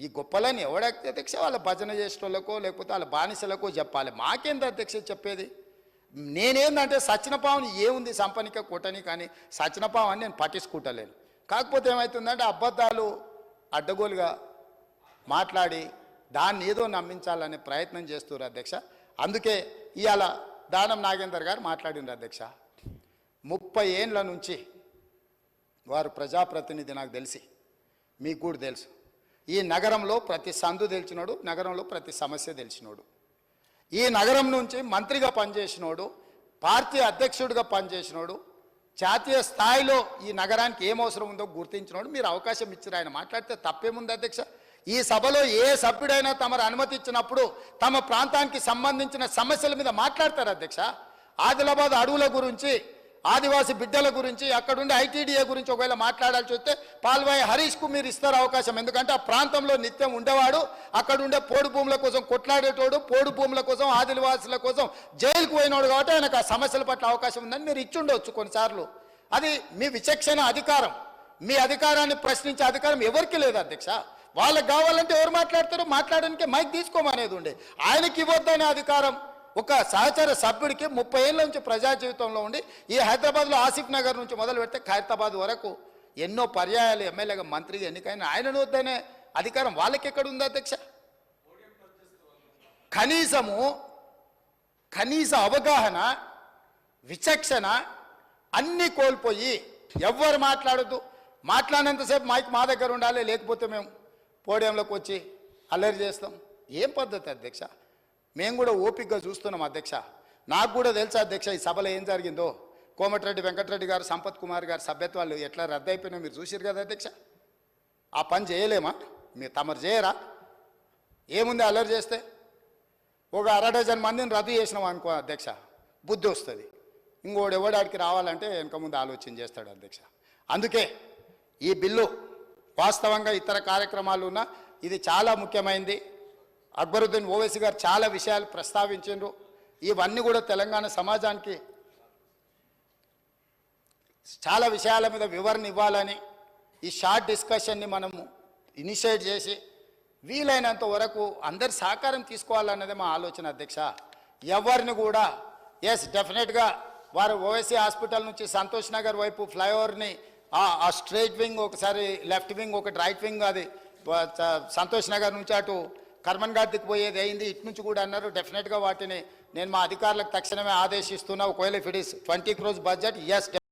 ఈ గొప్పలని ఎవడ అధ్యక్ష వాళ్ళ భజన చేసేటోళ్ళకో లేకపోతే వాళ్ళ బానిసలకో చెప్పాలి. మాకేంది అధ్యక్ష చెప్పేది? నేనేందంటే సచినపావని ఏముంది సంపనిక కొట్టని కానీ సచినపావని నేను పట్టించుకుంటలేను. కాకపోతే ఏమవుతుందంటే అబద్ధాలు అడ్డగోలుగా మాట్లాడి దాన్ని ఏదో నమ్మించాలనే ప్రయత్నం చేస్తున్నారు అధ్యక్ష. అందుకే ఇవాళ దానం నాగేందర్ గారు మాట్లాడినారు అధ్యక్ష. ముప్పై ఏండ్ల నుంచి వారు ప్రజాప్రతినిధి నాకు తెలిసి మీకు కూడా తెలుసు. ఈ నగరంలో ప్రతి సందు తెలిసినోడు నగరంలో ప్రతి సమస్య తెలిసినోడు. ఈ నగరం నుంచి మంత్రిగా పనిచేసినోడు పార్టీ అధ్యక్షుడిగా పనిచేసినోడు జాతీయ స్థాయిలో ఈ నగరానికి ఏం అవసరం ఉందో గుర్తించినోడు మీరు అవకాశం ఇచ్చారు. ఆయన మాట్లాడితే తప్పేముంది అధ్యక్ష? ఈ సభలో ఏ సభ్యుడైనా తమరు అనుమతి ఇచ్చినప్పుడు తమ ప్రాంతానికి సంబంధించిన సమస్యల మీద మాట్లాడతారు అధ్యక్ష? ఆదిలాబాద్ అడవుల గురించి ఆదివాసి బిడ్డల గురించి అక్కడుండే ఐటీడీఏ గురించి ఒకవేళ మాట్లాడాల్సి వస్తే పాల్వాయి హరీష్కు మీరు ఇస్తారు అవకాశం. ఎందుకంటే ఆ ప్రాంతంలో నిత్యం ఉండేవాడు అక్కడుండే పోడు భూముల కోసం కొట్లాడేటోడు పోడు భూముల కోసం ఆదివాసుల కోసం జైలుకు పోయినోడు కాబట్టి ఆయనకు ఆ సమస్యల పట్ల అవకాశం ఉందని మీరు ఇచ్చుండవచ్చు కొన్నిసార్లు. అది మీ విచక్షణ అధికారం. మీ అధికారాన్ని ప్రశ్నించే అధికారం ఎవరికి లేదు అధ్యక్ష. వాళ్ళకి కావాలంటే ఎవరు మాట్లాడతారు? మాట్లాడడానికి మైక్ తీసుకోమనేది ఉండే. ఆయనకి ఇవ్వద్దనే అధికారం. ఒక సహచర సభ్యుడికి ముప్పై ఏళ్ళ నుంచి ప్రజా జీవితంలో ఉండి ఈ హైదరాబాద్లో ఆసిఫ్ నగర్ నుంచి మొదలు పెడితే ఖైరతాబాద్ వరకు ఎన్నో పర్యాయాలు ఎమ్మెల్యేగా మంత్రిగా ఎన్నికైన ఆయన వద్దనే అధికారం వాళ్ళకి ఎక్కడ ఉంది అధ్యక్ష? కనీసము కనీస అవగాహన విచక్షణ అన్నీ కోల్పోయి ఎవ్వరు మాట్లాడద్దు. మాట్లాడినంతసేపు మైక్ మా దగ్గర ఉండాలి లేకపోతే మేము పోడియంలోకి వచ్చి అల్లరి చేస్తాం. ఏం పద్ధతి అధ్యక్ష? మేము కూడా ఓపికగా చూస్తున్నాం అధ్యక్ష. నాకు కూడా తెలుసా అధ్యక్ష ఈ సభలో ఏం జరిగిందో. కోమటిరెడ్డి వెంకటరెడ్డి గారు సంపత్ కుమార్ గారు సభ్యత్వాలు ఎట్లా రద్దయిపోయినా మీరు చూసిరు కదా అధ్యక్ష. ఆ పని చేయలేమా? మీరు తమరు చేయరా? ఏముంది అల్లరి చేస్తే? ఒక అర డజన్ మందిని రద్దు చేసినాం అనుకో అధ్యక్ష బుద్ధి వస్తుంది. ఇంకోడు ఎవడాడికి రావాలంటే వెనక ముందు ఆలోచన చేస్తాడు అధ్యక్ష. అందుకే ఈ బిల్లు వాస్తవంగా ఇతర కార్యక్రమాలు ఉన్న ఇది చాలా ముఖ్యమైనది అక్బరుద్దీన్ ఓవైసీ గారు చాలా విషయాలు ప్రస్తావించారు ఇవన్నీ కూడా తెలంగాణ సమాజానికి చాలా విషయాల మీద వివరణ ఇవ్వాలని ఈ షార్ట్ డిస్కషన్ని మనము ఇనిషియేట్ చేసి వీలైనంత వరకు అందరి సహకారం తీసుకోవాలన్నదే మా ఆలోచన అధ్యక్ష. ఎవరిని కూడా ఎస్ డెఫినెట్గా వారు ఓవైసీ హాస్పిటల్ నుంచి సంతోష్ నగర్ వైపు ఫ్లైఓవర్ని ఆ- ఆ స్ట్రైట్ వింగ్ ఒకసారి లెఫ్ట్ వింగ్ ఒకటి రైట్ వింగ్ అది సంతోష్ నగర్ నుంచి అటు కర్మన్ గార్దికి పోయేది అయింది. ఇటు నుంచి కూడా అన్నారు డెఫినెట్గా వాటిని నేను మా అధికారులకు తక్షణమే ఆదేశిస్తున్నా. ఒకవేళ if it is twenty crores budget yes